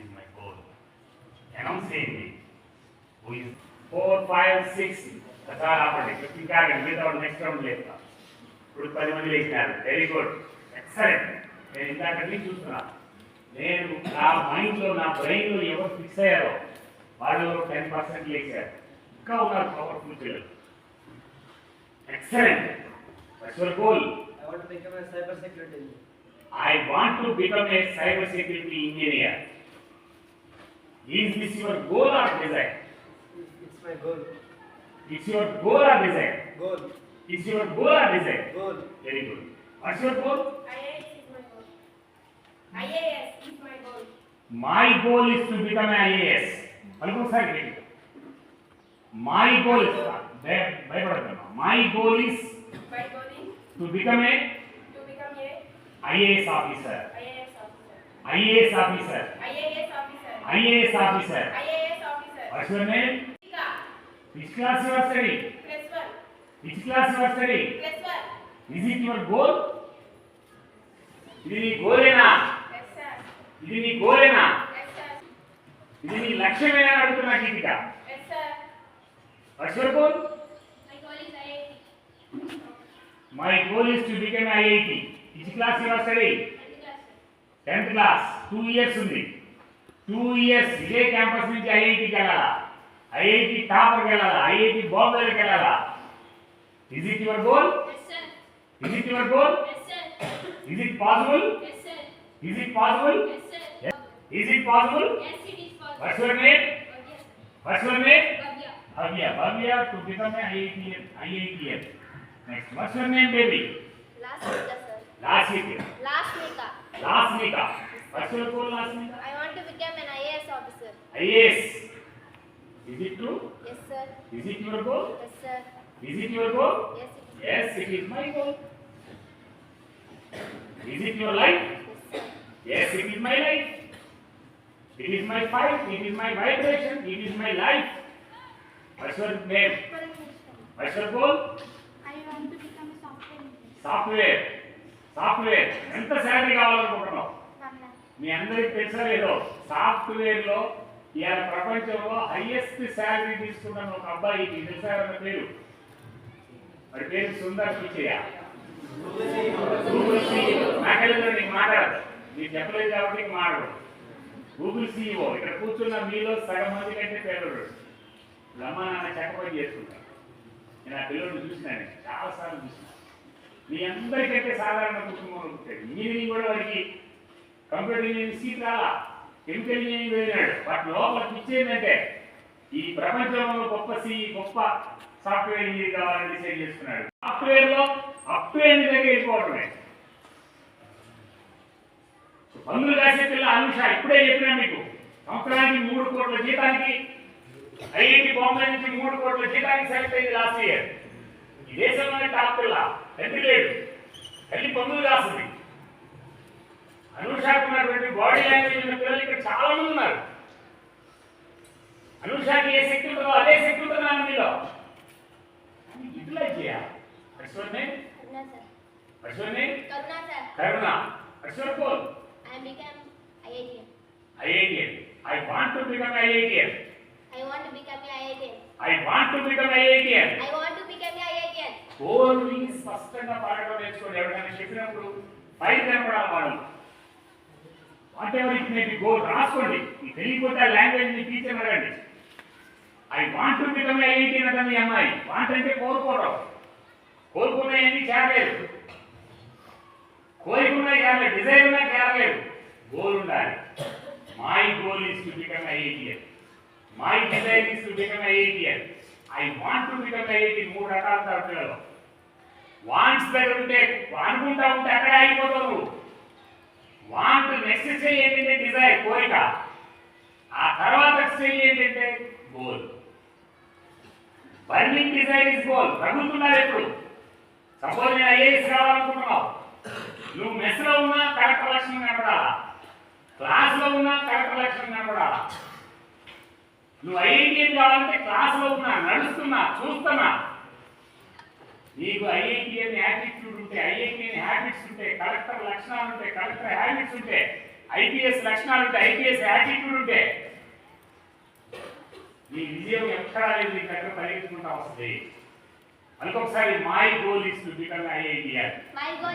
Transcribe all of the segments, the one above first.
Is my goal announce చేయండి four five six చాలా ఆపండి ఇంకా మిగతా నెక్స్ట్ రౌండ్ లేస్తా ఇప్పుడు పది మంది లేచినారు వెరీ గుడ్ ఎక్సలెంట్ నేను ఇందాక నుంచి చూస్తున్నా. నేను నా మైండ్లో నా బ్రెయిన్లో ఎవరు ఫిక్స్ అయ్యారో వాళ్ళు టెన్ పర్సెంట్ లేచారు. ఇంకా ఉన్నారు పవర్ఫుల్ పిల్లలు. Excellent that's your goal I want to become a cyber security engineer. I want to become a cyber security engineer. Is this your goal or desire? It's my goal. It's your goal or desire? Goal. It's your goal or desire? Goal. Very good. What's your goal? IAS is my goal. IAS is my goal. My goal is to become IAS. Algo sabe My goal is my goal is my goal is to become a to become a IAS officer. IAS officer. IAS officer. IAS officer. Tika, Which class you are studying? plus one, Which class you are studying? plus one. Is it your goal? ఇది నీ గోలేనా Yes, sir. ఇది నీ గోలేనా Yes, sir. ఇది నీ లక్ష్యమేనా అడుగుతున్నా Geethika Yes, sir. What's your goal. My goal is to become IIT which class you are study tenth class two years ఉంది two years ये कैंपस में चाहिए आईआईटी का लगा आईआईटी टॉप का लगा आईआईटी बॉम्बे का लगा is it your goal is it your goal is it possible is it possible is it possible yes it is possible वर्ष में वर्ष में भाग्य भाग्य भाग्य तो कितना में आईआईटी आईआईटी नेक्स्ट वर्ष में बेबी लास्ट का सर लास्ट का लास्ट का का Nika, sir. Lasika. Last Nika. Lasmika. What's your goal, Lasmika? I want to become an IAS officer. IAS. Is it true? Yes, sir. Is it your goal? Yes, sir. Is it your goal? Yes, it is. Yes, it is my goal. Is it your life? Yes, sir. Yes, it is my life. It is my fight. It is my vibration. It is my life. What's your name? What's your goal? I want to become a software engineer. Software software ఎంత salary కావాలనుకుంటున్నావు Ramna. మీ అందరికి తెలుసా లేదో సాఫ్ట్వేర్లో ఇవాళ ప్రపంచంలో highest salary తీసుకున్న ఒక అబ్బాయి మీకు తెలుసా అన్న పేరు? వాడి పేరు సుందర్ పిచ్చయ్య గూగుల్ సీఈఓ నాకెళ్ళి నీకు మాట్లాడదు. నీకు చెప్పలేదు కాబట్టి నీకు మాట్లాడు గూగుల్ సీఈఓ ఇక్కడ కూర్చున్న మీలో సగం మంది కంటే పేదోడు అమ్మ నాన్న చక్కపని చేస్తుంటారు నేను ఆ పిల్లల్ని చూసినాను చాలా సార్లు చూసినాను మీ అందరికంటే సాధారణ కుటుంబంలో ఉంటుంది ఇంజనీరింగ్ కూడా వాడికి కంప్యూటర్ ఇంజనీరింగ్ సీట్ రాలా కెమికల్ ఇంజనీరింగ్ వెళ్ళినాడు. వాటి లోపల పిచ్చి ఏంటంటే ఈ ప్రపంచంలో గొప్ప సి గొప్ప సాఫ్ట్వేర్ ఇంజనీర్ కావాలని డిసైడ్ చేసుకున్నాడు. సాఫ్ట్వేర్లో అప్వేర్ దగ్గర వెళ్ళిపోవటమే పనులు రాసే పిల్ల అనుష ఇప్పుడే చెప్పినా మీకు సంవత్సరానికి మూడు కోట్ల జీతానికి ఐఐటి బాంబే నుంచి మూడు కోట్ల జీతానికి సెలెక్ట్ అయింది లాస్ట్ ఇయర్. ఈ దేశంలోనే టాప్ పిల్ల. తండ్రి లేడు. తల్లి పనులు రాసింది అనుషాకు ఉన్నటువంటి బాడీ లాంగ్వేజ్ ఉన్న పిల్లలు ఇక్కడ చాలా మంది ఉన్నారు. అనుషాకి ఏ శక్తి ఉంటుందో అదే శక్తి ఉంటుందా మీలో? యూటిలైజ్ చేయాలి. అశ్వనే Karuna, sir. అశ్వనే Karuna, sir. Karuna. అశ్వర్ goal. I am become IITian. IITian I want to become IITian I want to become a IITian. I want to become IITian I want to become a IITian. గోల్ని స్పష్టంగా పాడటం నేర్చుకోండి. ఎవరికైనా చెప్పినప్పుడు file కనపడాలి వాళ్ళు whatever it may be goal రాసుకోండి. మీకు తెలియకపోతే ఆ లాంగ్వేజ్ని టీచర్ అడగండి I want to become IIT అంటే మీ అమ్మాయి. వాంట్ అంటే కోరుకోవడం కోరుకున్నాయని చేరలేదు. కోరికున్నాయి చేరలేదు. డిజైర్ ఉన్నా చేరలేదు. గోల్ ఉండాలి. My goal is to become IITian my desire is to become IITian I want to become IIT మూడు రకాల తరగతులలో వాంట్స్ దగ్గర ఉంటే అనుకుంటా ఉంటే అక్కడే అయిపోతావు వాంట్ నెక్స్ట్ స్టేజ్ ఏంటంటే డిజైర్ కోరిక ఆ తర్వాత స్టేజ్ ఏంటంటే goal burning desire is goal తగులుతున్నారు ఎప్పుడు? సపోజ్ నేను ఐఏఎస్ కావాలనుకుంటున్నావు నువ్వు మెస్లో ఉన్నా కలెక్టర్ లక్షణం కనపడాలా? క్లాస్లో ఉన్నా కలెక్టర్ లక్షణం కనపడాలా? నువ్వు ఐఐటీఎం కావాలంటే క్లాస్లో ఉన్నా నడుస్తున్నా చూస్తున్నా. నీకు ఐఐటి అని యాటిట్యూడ్ ఉంటే ఐఐటి అని హ్యాబిట్స్ ఉంటే కలెక్టర్ లక్షణాలు ఉంటే కలెక్టర్ హ్యాబిట్స్ ఉంటే ఐపీఎస్ లక్షణాలు ఉంటే ఐపీఎస్ యాటిట్యూడ్ ఉంటే నీ విజయం ఎక్కడా లేదు నీ దగ్గర పరిగెత్తుకుంటా వస్తుంది అనుకొకసారి my goal is to become IITian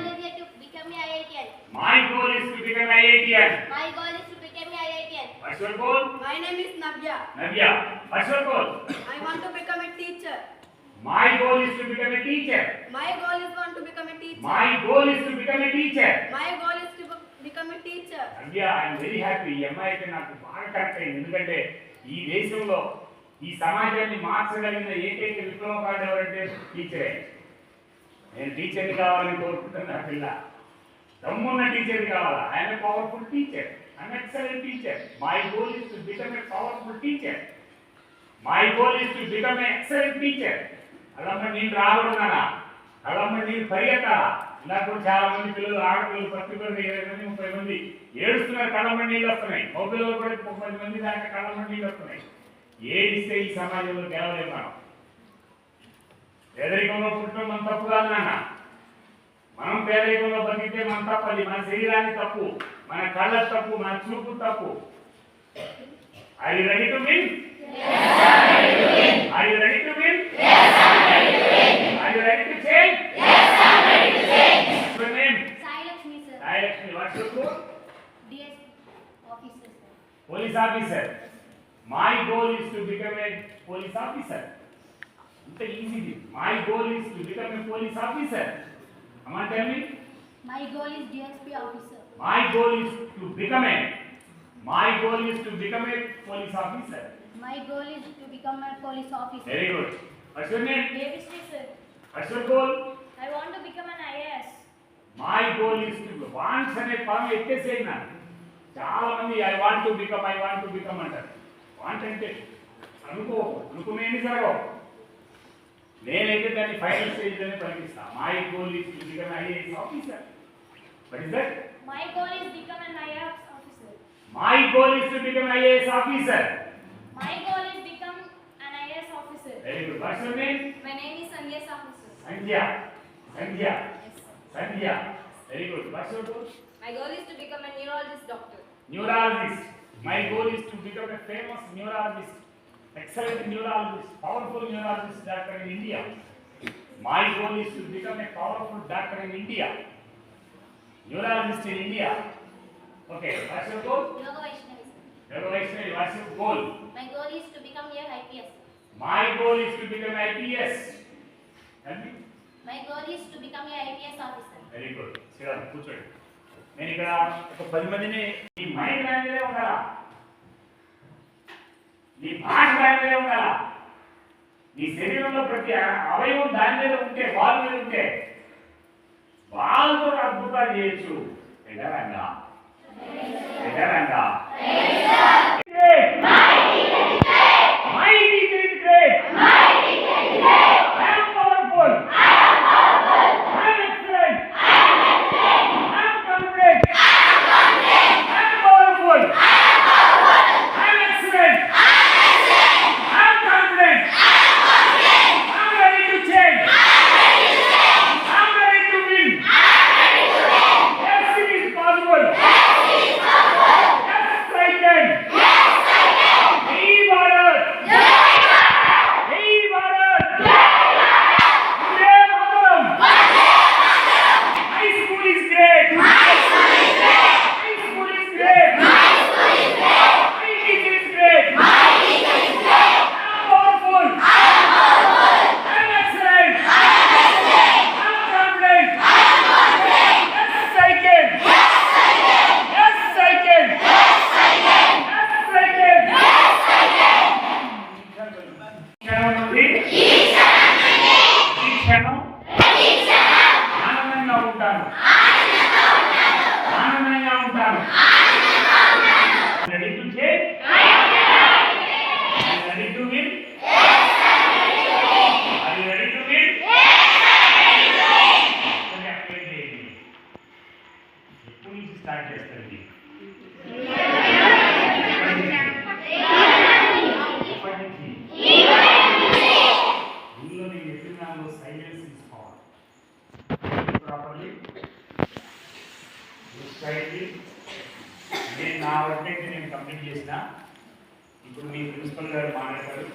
is yet to become a IITian. My goal is to become IITian goal is to become a IITian. What's your goal My name is Navya. Navya what's your goal I want to become a teacher. My goal is to become a teacher My goal is want to become a teacher. My goal is to become a teacher My goal is to be- become a teacher. Navya I'm very happy ఈ అమ్మాయి అయితే నాకు బాగా correct అయింది. ఎందుకంటే ఈ దేశంలో ఈ సమాజాన్ని మార్చగలిగిన ఏకైక విప్లవకారుడు ఎవరంటే టీచరే నేను టీచర్ని కావాలని కోరుకుంటున్నా పిల్ల. దమ్మున్న టీచర్ కావాలా? ఆయన powerful teacher I'm excellent teacher my goal is to become a powerful teacher my goal is to become a excellent teacher నేను రాకూడదనా అల్లమ్మ నేను పరిగెత్తాలా ఇలా కూడా చాలా మంది పిల్లలు ఆడపిల్లలు పిల్లలు ఇరవై మంది ముప్పై మంది ఏడుస్తున్నారు కళ్ళమ్మ నీళ్ళు వస్తున్నాయి. మగ పిల్లలు కూడా ముప్పై మంది దాకా కళ్ళమ్మ నీళ్ళు వస్తున్నాయి. ఏడిస్తే ఈ సమాజంలో గెలవలేము మనం. పేదరికంలో పుట్టడం మన తప్పు కాదు నాన్న. మనం పేదరికంలో బతికితే మన తప్పు అది. మన శరీరాన్ని తప్పు మన కళ్ళ తప్పు మన చూపు తప్పు. I ready to win Are you ready to police officer. My goal is to become a police officer. It's easy. My goal is to become a police officer. Come on, tell me. My goal is DSP officer. My goal is to become a. My goal is to become a police officer. My goal is to become a police officer. Very good. What's your name? David sir. What's your goal? I want to become an IAS. My goal is to. Wants and a palm, it is saying. చాలా మంది I want to become I want to become అంటారు. Want అంటే అనుకో అనుకునేది జరగవు. నేనైతే దాన్ని final స్టేజ్లోనే పరిగిస్తా my goal is to become IAS officer but is that My goal is become an IAS officer. My goal is to become IAS officer My goal is become an IAS officer. Very good what's your name My name is Sanyas officer. Sandhya Sandhya Sandhya very good what's your goal My goal is to become a neurologist doctor. Neurologist. My goal is to become a famous neurologist, excellent neurologist, powerful neurologist doctor in India. My goal is to become a powerful doctor in India. Neurologist in India. Okay, what's your goal? Yoga Vaishnavi. Yoga Vaishnavi, what's your goal? My goal is to become your IPS. My goal is to become IPS. Tell me. My goal is to become a IPS officer. Very good. Sir, down. Put నేను ఇక్కడ ఒక పది మందిని నీ mind లాంగ్వేజే మీదే ఉండాలా? నీ భాష లాంగ్వేజే మీదే ఉండాలా? నీ శరీరంలో ప్రతి అవయవం దాని మీద ఉంటే బాల్ మీద ఉంటే బాల్తో అద్భుతాలు చేయొచ్చు. ఎగరంగా ఎగరంగా సొసైటీ నేను నా వర్క్ అయితే నేను కంప్లీట్ చేసిన. ఇప్పుడు మీ ప్రిన్సిపల్ గారు మాట్లాడతారు.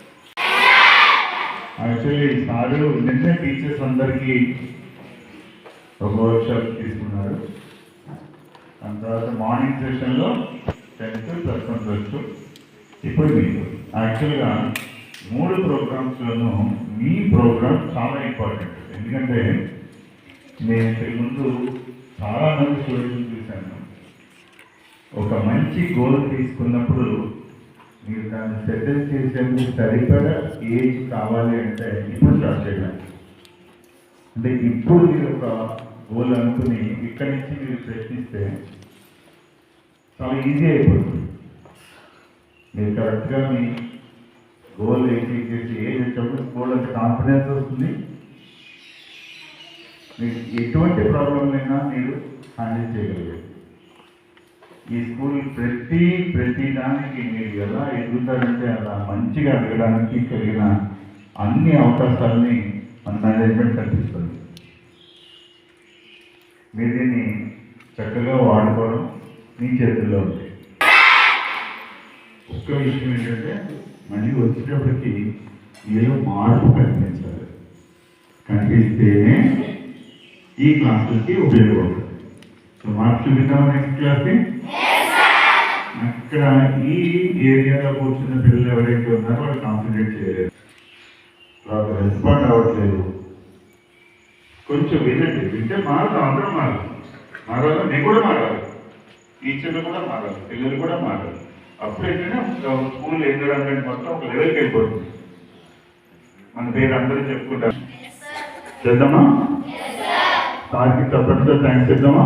యాక్చువల్లీ సారు నిన్న టీచర్స్ అందరికీ ఒక వర్క్షాప్ తీసుకున్నారు. దాని తర్వాత మార్నింగ్ సెషన్లో tenth plus one plus two. ఇప్పుడు మీకు. యాక్చువల్గా మూడు ప్రోగ్రామ్స్లోనూ మీ ప్రోగ్రామ్ చాలా ఇంపార్టెంట్. ఎందుకంటే నేను ఇంతకు ముందు చాలా మంది స్టూడెంట్స్ చూశాను. ఒక మంచి గోల్ తీసుకున్నప్పుడు మీరు దాన్ని సెటిల్ చేసేందుకు సరిపడా ఏజ్ కావాలి అంటే ఇప్పుడు స్టార్ట్ చేయాలి అంటే ఇప్పుడు మీరు ఒక గోల్ అనుకుని ఇక్కడి నుంచి మీరు ప్రయత్నిస్తే చాలా ఈజీ అయిపోతుంది. మీరు కరెక్ట్గా మీ గోల్ ఏంటి చేసి ఏజ్ వచ్చినప్పుడు గోల్ అంటే కాన్ఫిడెన్స్ వస్తుంది. మీకు ఎటువంటి ప్రాబ్లం అయినా మీరు హ్యాండిల్ చేయగలిగారు ఈ స్కూల్ ప్రతి ప్రతి దానికి మీరు ఎలా ఎదుగుతారంటే అలా మంచిగా ఎదగడానికి కలిగిన అన్ని అవకాశాలని మన మేనేజ్మెంట్ కల్పిస్తుంది. మీరు దీన్ని చక్కగా వాడుకోవడం మీ చేతుల్లో ఉంది. ఒక్క విషయం ఏంటంటే మళ్ళీ వచ్చేటప్పటికి మీరు మార్పు కనిపించాలి. కనిపిస్తేనే ఈ క్లాసులకి ఉపయోగపడుతుంది సో మార్పు చూపిద్దామా నెక్స్ట్ క్లాస్కి అక్కడ ఈ ఏరియాలో కూర్చున్న పిల్లలు ఎవరైతే ఉన్నారో వాళ్ళు కాన్సన్ట్రేట్ చేయలేదు వాళ్ళు రెస్పాండ్ అవ్వట్లేదు. కొంచెం వినండి. వింటే మారదు అందరం మారాలి మారాలి నేను కూడా మారాలి. టీచర్లు కూడా మారాలి పిల్లలు కూడా మారాలి. అప్పుడైతేనే స్కూల్ ఎన్విరాన్మెంట్ మొత్తం ఒక లెవెల్కి వెళ్ళిపోతుంది. మన పేరు అందరూ చెప్పుకుంటారు. చేద్దామా आज की कपट का टाइम से जमा